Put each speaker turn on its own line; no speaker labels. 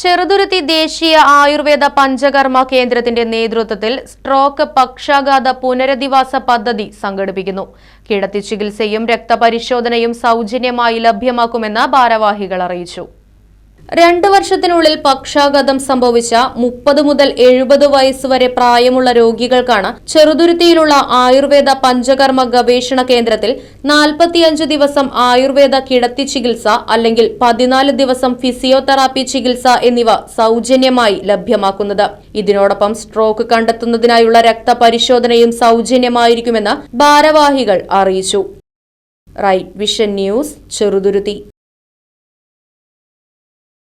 Cheruthuruthy ദേശീയ ആയുർവേദ പഞ്ചകർമ്മ കേന്ദ്രത്തിന്റെ നേതൃത്വത്തിൽ സ്ട്രോക്ക് പക്ഷാഘാത പുനരധിവാസ പദ്ധതി സംഘടിപ്പിക്കുന്നു. കിടത്തി ചികിത്സയും രക്തപരിശോധനയും സൗജന്യമായി ലഭ്യമാക്കുമെന്ന് ഭാരവാഹികൾ അറിയിച്ചു. രണ്ടു വർഷത്തിനുള്ളിൽ പക്ഷാഘാതം സംഭവിച്ച മുപ്പത് മുതൽ എഴുപത് വയസ്സ് വരെ പ്രായമുള്ള രോഗികൾക്കാണ് ചെറുതുരുത്തിയിലുള്ള ആയുർവേദ പഞ്ചകർമ്മ ഗവേഷണ കേന്ദ്രത്തിൽ നാൽപ്പത്തിയഞ്ച് ദിവസം ആയുർവേദ കിടത്തി ചികിത്സ അല്ലെങ്കിൽ പതിനാല് ദിവസം ഫിസിയോതെറാപ്പി ചികിത്സ എന്നിവ സൗജന്യമായി ലഭ്യമാക്കുന്നത്. ഇതിനോടൊപ്പം സ്ട്രോക്ക് കണ്ടെത്തുന്നതിനായുള്ള രക്തപരിശോധനയും സൗജന്യമായിരിക്കുമെന്ന് ഭാരവാഹികൾ അറിയിച്ചു. Right vision news Cheruthuruthy.